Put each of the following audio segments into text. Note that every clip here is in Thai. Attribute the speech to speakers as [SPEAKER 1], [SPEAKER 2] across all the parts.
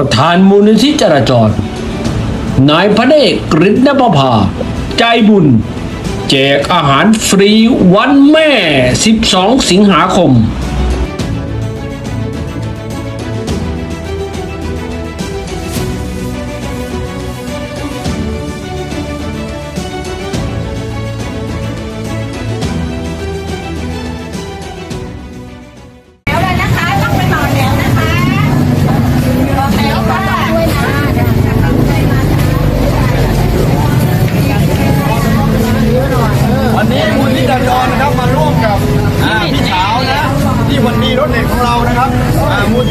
[SPEAKER 1] ประธานมูลนิธิจราจร นายพระเอกกฤษณประภา ใจบุญ แจกอาหารฟรีวันแม่ 12 สิงหาคม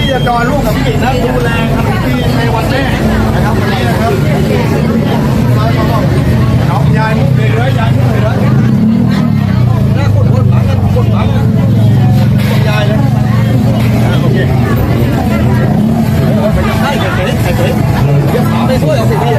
[SPEAKER 2] อ่า
[SPEAKER 3] มูลนิธิดันดอนร่วมกับพี่กิตนะดูแลขนมจีนในวันแรกนะครับวันนี้นะครับน้องยายมุกเลยเลยยายมุกเลยเลยน่าคนคนฝังกันคนฝังกันยายเลยอ่าโอเคใช่เฉยๆเฉยๆเดี๋ยวขาไปช่วยเอาสิพี่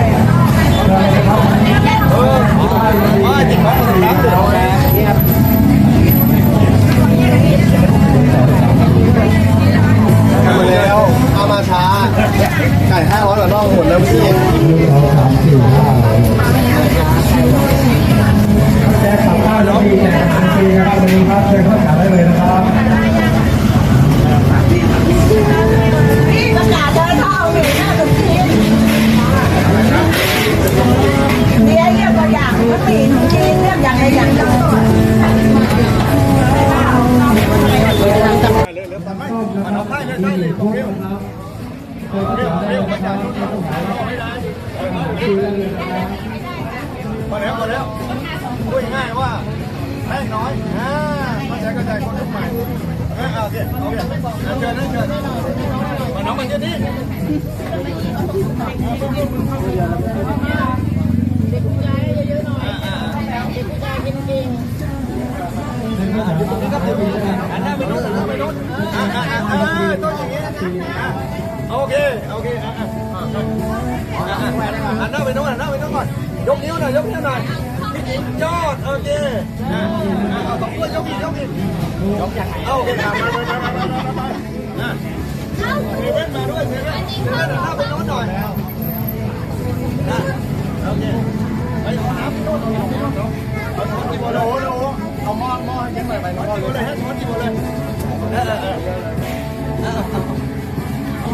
[SPEAKER 3] แจ้
[SPEAKER 4] งข่าวว่าน้องมีแจกอาหารฟรีนะครับวันนี้ครับเชิญเข้าแถวได้เลยนะครับ
[SPEAKER 2] พี่ประกาศเดินเข้าอยู่หน้าสุขีเบียร์เยี่ยมตัวอย่างก็ตีนจีนเรื่องอย่างไรอย่างเดียว
[SPEAKER 3] เลยเหลือตัดไหมมันเอาได้เลยได้เลยเร็วเร็วเร็วไม่จ่ายทุกอย่างมาแล้วมาแล้วพูดง่ายว่าแป้งน้อยอ่าเข้าใจเข้าใจคนรุ่นใหม่เออเอาสิเอาสิเชิญนะเชิญมาน้องมันเยอะนี่หันหน้าไปโน้นหันหน้าไปโน้นอ่าอ่าอ่าอ่ต้องอย่างนี้นะอะโอเคโอเ còn đéo còn đéo ui ngại quá đấy nói à con trai con trai con lúc mày à kìa kìa chờ đấy chờ mà nóng bằng nhất đi Okay, okay. Uh, uh, uh, uh. À, anh đó bị đúng rồi nó bị đúng rồi. Dốc yếu này dốc yếu này. Chót ok. Tổng quân dốc gì dốc gì. Dốc chặt này ok nào nào nào nào nào nào nào người bên mà đúng rồi người bên người bên là nó bị đúng rồi. Nè dạ, ok. Bây giờ hả không đi bộ đồ đồ không mo mo cái này phải mo đi bộ lên hết mo đi bộ lên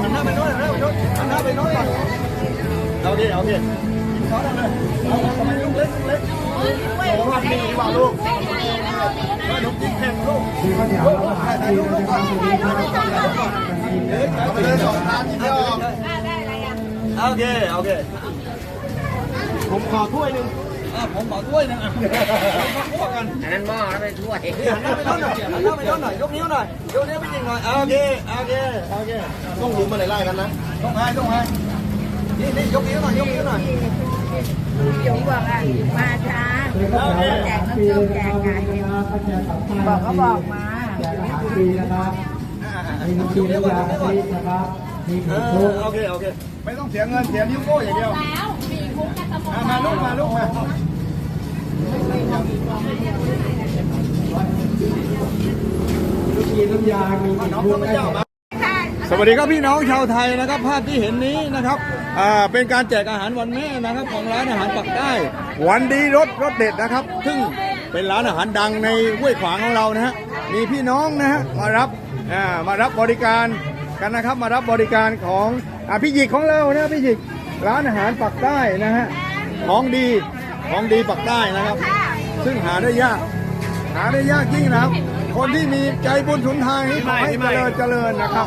[SPEAKER 3] anh nó bị nói anh nó bị nói anh nó bị nói ามามามามามาอ่ะเซเว่นมาด้วยเซเว่นเซเว่นหันหน้าไปโน้นหน่อยนะโอเคไปเอาน้ำไปโน้นเอาน้ำไปโน้นเอาช้อนกี่โมโลโลเอาหม้อหม้อให้ฉันหน่อยไปช้อนกี่โมเลยให้ช้อนกี่โมเลยเออเออเออเออหันหน้าไปโน้นหันหน้าไปโน้นหันหน้าไปโน้นก่อนโอเคโอเคกินช้อนเอาเลยเอาทำไมลูกเล็กลูกเล็กโอ้โหดีดีกว่าลูกว่าลูกจริงแข็งลูก
[SPEAKER 4] ที่ข้าวแถวรับอาหารฟรีนะครับวันนี้ครับ
[SPEAKER 3] เอาไปเลยสองทานทีเดียวโอเคโอเคผมขอถ้วยหนึ่งอ่ะผมขอถ้วยหนึงอ่ะมาคั่วกัน
[SPEAKER 5] อันนั้นหม้อแล้วไปช่วย
[SPEAKER 3] นี่หันหน้าไปโน้นหน่อยหันหน้าไปโน้นหน่อยยกนิ้วหน่อยยกนิ้วไปจริงหน่อยโอเคโอเคโอเคต้องลุมมาไล่ๆกันนะต้องให้ต้องให้ นี่นี่ยกนิ้วหน่อยยกนิ้วหน่อย
[SPEAKER 2] หยงบอกอะมาช้า
[SPEAKER 4] เชิญเข้าแถวรับอาหารฟรีเลยนะครับวันนี้นะครับข้าวแจกกับข้าว
[SPEAKER 2] บอกก็บอกมา
[SPEAKER 4] แจกอาหารฟรีนะครับมีน้ำจิ้มน้ำยาซีดนะครับมี
[SPEAKER 3] เอ
[SPEAKER 4] หมู
[SPEAKER 3] อ
[SPEAKER 4] ทุบ
[SPEAKER 3] โอเคโอเคไม่ต้องเสียเงินเสียนิ้วโป้อย่างเดียวแล้วมีคุกกันสมองมาลูกมาลูกมา
[SPEAKER 4] ลูกชิ้นน้ำยามีหมู
[SPEAKER 3] น้อง
[SPEAKER 4] ทุ
[SPEAKER 3] ข้า
[SPEAKER 4] บ
[SPEAKER 3] พ
[SPEAKER 4] ได้
[SPEAKER 3] วัสดีครับพี่น้องชาวไทยนะครับ ภาพที่เห็นนี้นะครับอ่าเป็นการแจกอาหารวันแม่นะครับของร้านอาหารปักใต้วันดีรสรสเด็ดนะครับ ซึ่งเป็นร้านอาหารดังในห้วยขวางของเรานะฮะมีพี่น้องนะฮะมารับอ่ามารับบริการกันนะครับมารับบริการของอ่าพี่หยิกของเรานะพี่หยิกร้านอาหารปักใต้นะฮะของดีของดีปักใต้นะครับ ซึ่งหาได้ยากหาได้ยากยิ่งนะครับ คนที่มีใจบุญสุนทานนี้ขอให้เจริญเจริญนะครับ